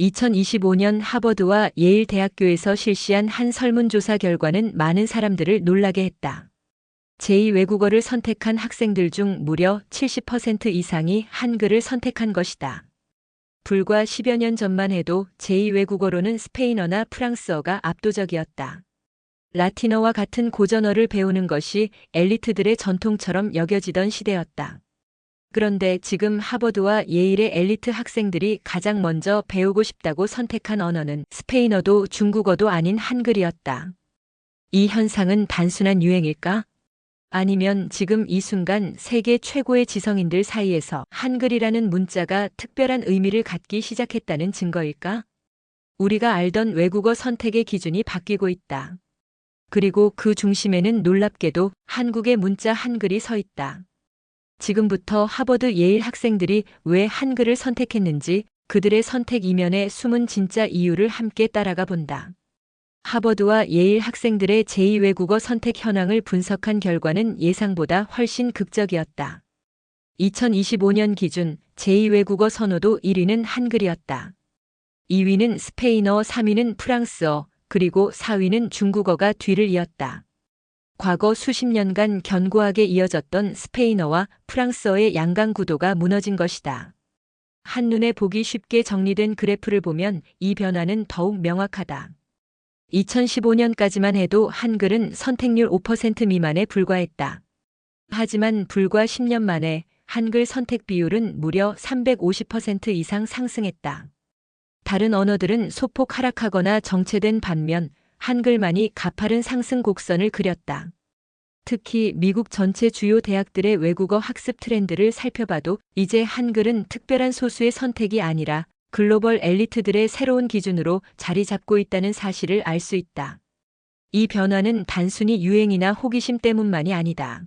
2025년 하버드와 예일 대학교에서 실시한 한 설문조사 결과는 많은 사람들을 놀라게 했다. 제2외국어를 선택한 학생들 중 무려 70% 이상이 한글을 선택한 것이다. 불과 10여 년 전만 해도 제2외국어로는 스페인어나 프랑스어가 압도적이었다. 라틴어와 같은 고전어를 배우는 것이 엘리트들의 전통처럼 여겨지던 시대였다. 그런데 지금 하버드와 예일의 엘리트 학생들이 가장 먼저 배우고 싶다고 선택한 언어는 스페인어도 중국어도 아닌 한글이었다. 이 현상은 단순한 유행일까? 아니면 지금 이 순간 세계 최고의 지성인들 사이에서 한글이라는 문자가 특별한 의미를 갖기 시작했다는 증거일까? 우리가 알던 외국어 선택의 기준이 바뀌고 있다. 그리고 그 중심에는 놀랍게도 한국의 문자 한글이 서 있다. 지금부터 하버드 예일 학생들이 왜 한글을 선택했는지 그들의 선택 이면의 숨은 진짜 이유를 함께 따라가 본다. 하버드와 예일 학생들의 제2 외국어 선택 현황을 분석한 결과는 예상보다 훨씬 극적이었다. 2025년 기준 제2 외국어 선호도 1위는 한글이었다. 2위는 스페인어, 3위는 프랑스어, 그리고 4위는 중국어가 뒤를 이었다. 과거 수십 년간 견고하게 이어졌던 스페인어와 프랑스어의 양강 구도가 무너진 것이다. 한눈에 보기 쉽게 정리된 그래프를 보면 이 변화는 더욱 명확하다. 2015년까지만 해도 한글은 선택률 5% 미만에 불과했다. 하지만 불과 10년 만에 한글 선택 비율은 무려 350% 이상 상승했다. 다른 언어들은 소폭 하락하거나 정체된 반면 한글만이 가파른 상승 곡선을 그렸다. 특히 미국 전체 주요 대학들의 외국어 학습 트렌드를 살펴봐도 이제 한글은 특별한 소수의 선택이 아니라 글로벌 엘리트들의 새로운 기준으로 자리 잡고 있다는 사실을 알 수 있다. 이 변화는 단순히 유행이나 호기심 때문만이 아니다.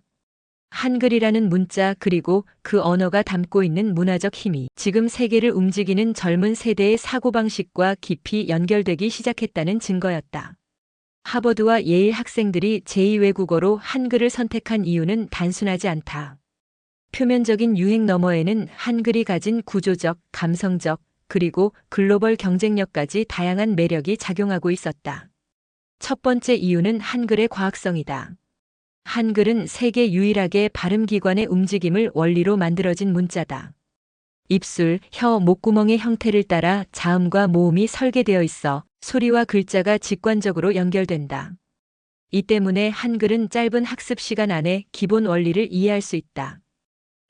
한글이라는 문자 그리고 그 언어가 담고 있는 문화적 힘이 지금 세계를 움직이는 젊은 세대의 사고방식과 깊이 연결되기 시작했다는 증거였다. 하버드와 예일 학생들이 제2외국어로 한글을 선택한 이유는 단순하지 않다. 표면적인 유행 너머에는 한글이 가진 구조적, 감성적, 그리고 글로벌 경쟁력까지 다양한 매력이 작용하고 있었다. 첫 번째 이유는 한글의 과학성이다. 한글은 세계 유일하게 발음기관의 움직임을 원리로 만들어진 문자다. 입술, 혀, 목구멍의 형태를 따라 자음과 모음이 설계되어 있어 소리와 글자가 직관적으로 연결된다. 이 때문에 한글은 짧은 학습 시간 안에 기본 원리를 이해할 수 있다.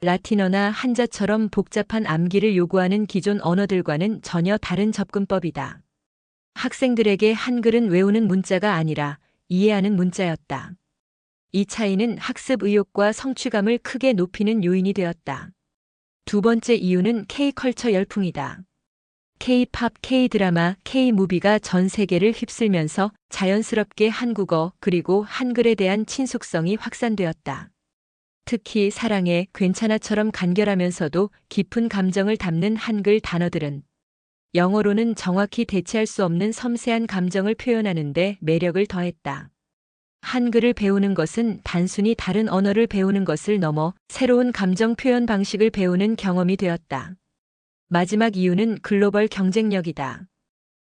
라틴어나 한자처럼 복잡한 암기를 요구하는 기존 언어들과는 전혀 다른 접근법이다. 학생들에게 한글은 외우는 문자가 아니라 이해하는 문자였다. 이 차이는 학습 의욕과 성취감을 크게 높이는 요인이 되었다. 두 번째 이유는 K컬처 열풍이다. K-팝, K-드라마, K-무비가 전 세계를 휩쓸면서 자연스럽게 한국어 그리고 한글에 대한 친숙성이 확산되었다. 특히 사랑해, 괜찮아처럼 간결하면서도 깊은 감정을 담는 한글 단어들은 영어로는 정확히 대체할 수 없는 섬세한 감정을 표현하는데 매력을 더했다. 한글을 배우는 것은 단순히 다른 언어를 배우는 것을 넘어 새로운 감정 표현 방식을 배우는 경험이 되었다. 마지막 이유는 글로벌 경쟁력이다.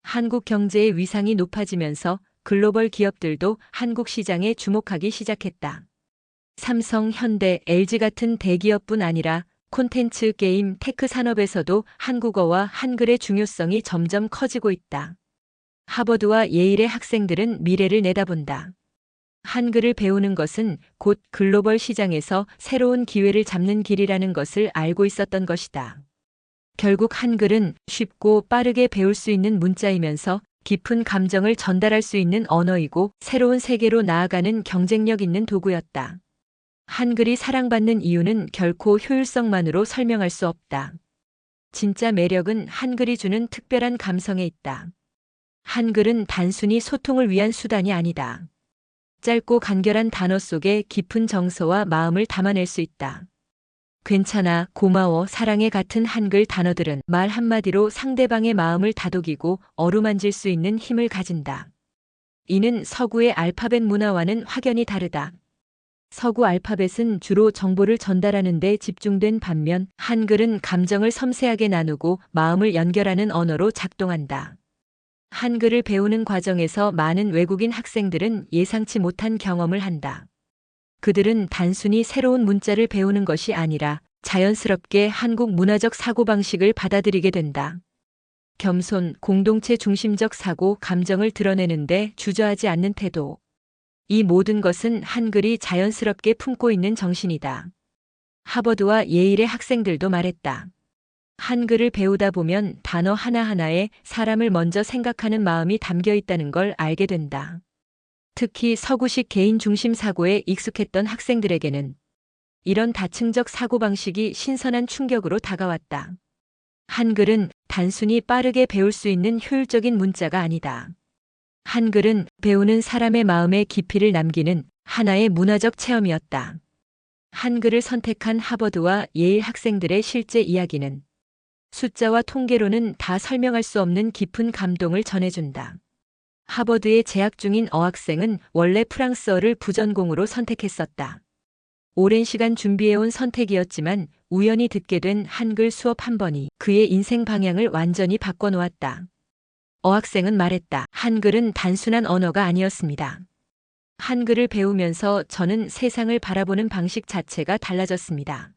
한국 경제의 위상이 높아지면서 글로벌 기업들도 한국 시장에 주목하기 시작했다. 삼성, 현대, LG 같은 대기업뿐 아니라 콘텐츠, 게임, 테크 산업에서도 한국어와 한글의 중요성이 점점 커지고 있다. 하버드와 예일의 학생들은 미래를 내다본다. 한글을 배우는 것은 곧 글로벌 시장에서 새로운 기회를 잡는 길이라는 것을 알고 있었던 것이다. 결국 한글은 쉽고 빠르게 배울 수 있는 문자이면서 깊은 감정을 전달할 수 있는 언어이고 새로운 세계로 나아가는 경쟁력 있는 도구였다. 한글이 사랑받는 이유는 결코 효율성만으로 설명할 수 없다. 진짜 매력은 한글이 주는 특별한 감성에 있다. 한글은 단순히 소통을 위한 수단이 아니다. 짧고 간결한 단어 속에 깊은 정서와 마음을 담아낼 수 있다. 괜찮아, 고마워, 사랑해 같은 한글 단어들은 말 한마디로 상대방의 마음을 다독이고 어루만질 수 있는 힘을 가진다. 이는 서구의 알파벳 문화와는 확연히 다르다. 서구 알파벳은 주로 정보를 전달하는 데 집중된 반면 한글은 감정을 섬세하게 나누고 마음을 연결하는 언어로 작동한다. 한글을 배우는 과정에서 많은 외국인 학생들은 예상치 못한 경험을 한다. 그들은 단순히 새로운 문자를 배우는 것이 아니라 자연스럽게 한국 문화적 사고방식을 받아들이게 된다. 겸손, 공동체 중심적 사고, 감정을 드러내는데 주저하지 않는 태도. 이 모든 것은 한글이 자연스럽게 품고 있는 정신이다. 하버드와 예일의 학생들도 말했다. 한글을 배우다 보면 단어 하나하나에 사람을 먼저 생각하는 마음이 담겨 있다는 걸 알게 된다. 특히 서구식 개인 중심 사고에 익숙했던 학생들에게는 이런 다층적 사고방식이 신선한 충격으로 다가왔다. 한글은 단순히 빠르게 배울 수 있는 효율적인 문자가 아니다. 한글은 배우는 사람의 마음에 깊이를 남기는 하나의 문화적 체험이었다. 한글을 선택한 하버드와 예일 학생들의 실제 이야기는 숫자와 통계로는 다 설명할 수 없는 깊은 감동을 전해준다. 하버드에 재학 중인 어학생은 원래 프랑스어를 부전공으로 선택했었다. 오랜 시간 준비해온 선택이었지만 우연히 듣게 된 한글 수업 한 번이 그의 인생 방향을 완전히 바꿔놓았다. 어학생은 말했다. 한글은 단순한 언어가 아니었습니다. 한글을 배우면서 저는 세상을 바라보는 방식 자체가 달라졌습니다.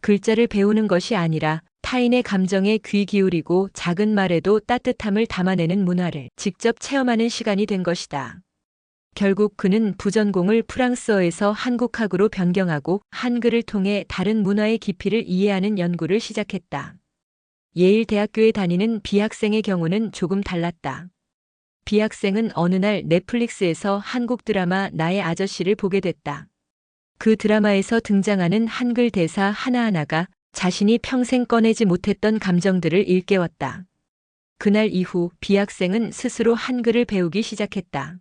글자를 배우는 것이 아니라 타인의 감정에 귀 기울이고 작은 말에도 따뜻함을 담아내는 문화를 직접 체험하는 시간이 된 것이다. 결국 그는 부전공을 프랑스어에서 한국학으로 변경하고 한글을 통해 다른 문화의 깊이를 이해하는 연구를 시작했다. 예일 대학교에 다니는 비학생의 경우는 조금 달랐다. 비학생은 어느 날 넷플릭스에서 한국 드라마 나의 아저씨를 보게 됐다. 그 드라마에서 등장하는 한글 대사 하나하나가 자신이 평생 꺼내지 못했던 감정들을 일깨웠다. 그날 이후 비학생은 스스로 한글을 배우기 시작했다.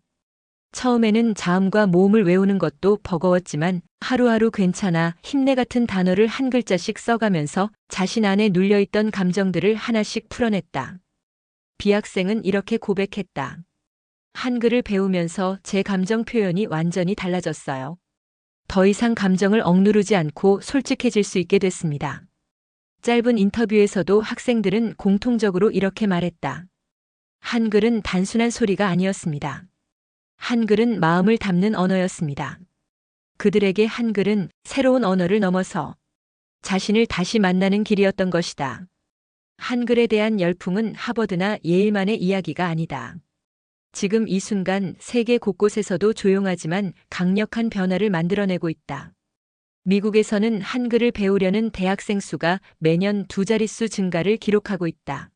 처음에는 자음과 모음을 외우는 것도 버거웠지만 하루하루 괜찮아 힘내 같은 단어를 한 글자씩 써가면서 자신 안에 눌려있던 감정들을 하나씩 풀어냈다. 비학생은 이렇게 고백했다. 한글을 배우면서 제 감정 표현이 완전히 달라졌어요. 더 이상 감정을 억누르지 않고 솔직해질 수 있게 됐습니다. 짧은 인터뷰에서도 학생들은 공통적으로 이렇게 말했다. 한글은 단순한 소리가 아니었습니다. 한글은 마음을 담는 언어였습니다. 그들에게 한글은 새로운 언어를 넘어서 자신을 다시 만나는 길이었던 것이다. 한글에 대한 열풍은 하버드나 예일만의 이야기가 아니다. 지금 이 순간 세계 곳곳에서도 조용하지만 강력한 변화를 만들어내고 있다. 미국에서는 한글을 배우려는 대학생 수가 매년 두 자릿수 증가를 기록하고 있다.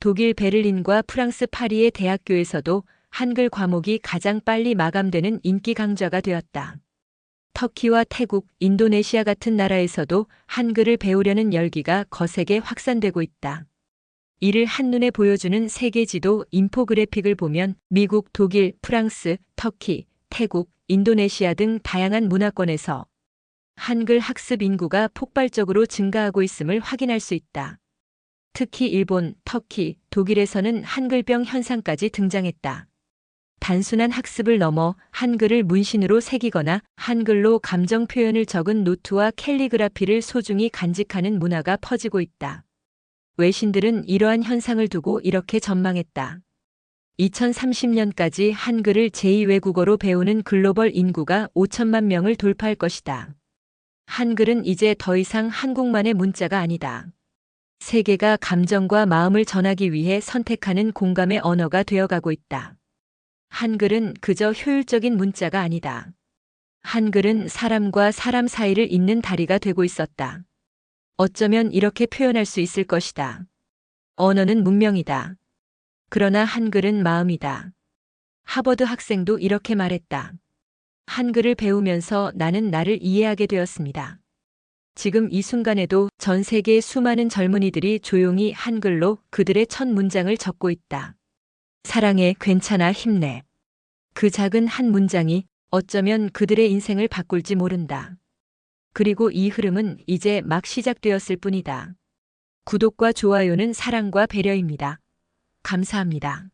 독일 베를린과 프랑스 파리의 대학교에서도 한글 과목이 가장 빨리 마감되는 인기 강좌가 되었다. 터키와 태국, 인도네시아 같은 나라에서도 한글을 배우려는 열기가 거세게 확산되고 있다. 이를 한눈에 보여주는 세계 지도 인포그래픽을 보면 미국, 독일, 프랑스, 터키, 태국, 인도네시아 등 다양한 문화권에서 한글 학습 인구가 폭발적으로 증가하고 있음을 확인할 수 있다. 특히 일본, 터키, 독일에서는 한글병 현상까지 등장했다. 단순한 학습을 넘어 한글을 문신으로 새기거나 한글로 감정 표현을 적은 노트와 캘리그라피를 소중히 간직하는 문화가 퍼지고 있다. 외신들은 이러한 현상을 두고 이렇게 전망했다. 2030년까지 한글을 제2외국어로 배우는 글로벌 인구가 5천만 명을 돌파할 것이다. 한글은 이제 더 이상 한국만의 문자가 아니다. 세계가 감정과 마음을 전하기 위해 선택하는 공감의 언어가 되어가고 있다. 한글은 그저 효율적인 문자가 아니다. 한글은 사람과 사람 사이를 잇는 다리가 되고 있었다. 어쩌면 이렇게 표현할 수 있을 것이다. 언어는 문명이다. 그러나 한글은 마음이다. 하버드 학생도 이렇게 말했다. 한글을 배우면서 나는 나를 이해하게 되었습니다. 지금 이 순간에도 전 세계의 수많은 젊은이들이 조용히 한글로 그들의 첫 문장을 적고 있다. 사랑해, 괜찮아, 힘내. 그 작은 한 문장이 어쩌면 그들의 인생을 바꿀지 모른다. 그리고 이 흐름은 이제 막 시작되었을 뿐이다. 구독과 좋아요는 사랑과 배려입니다. 감사합니다.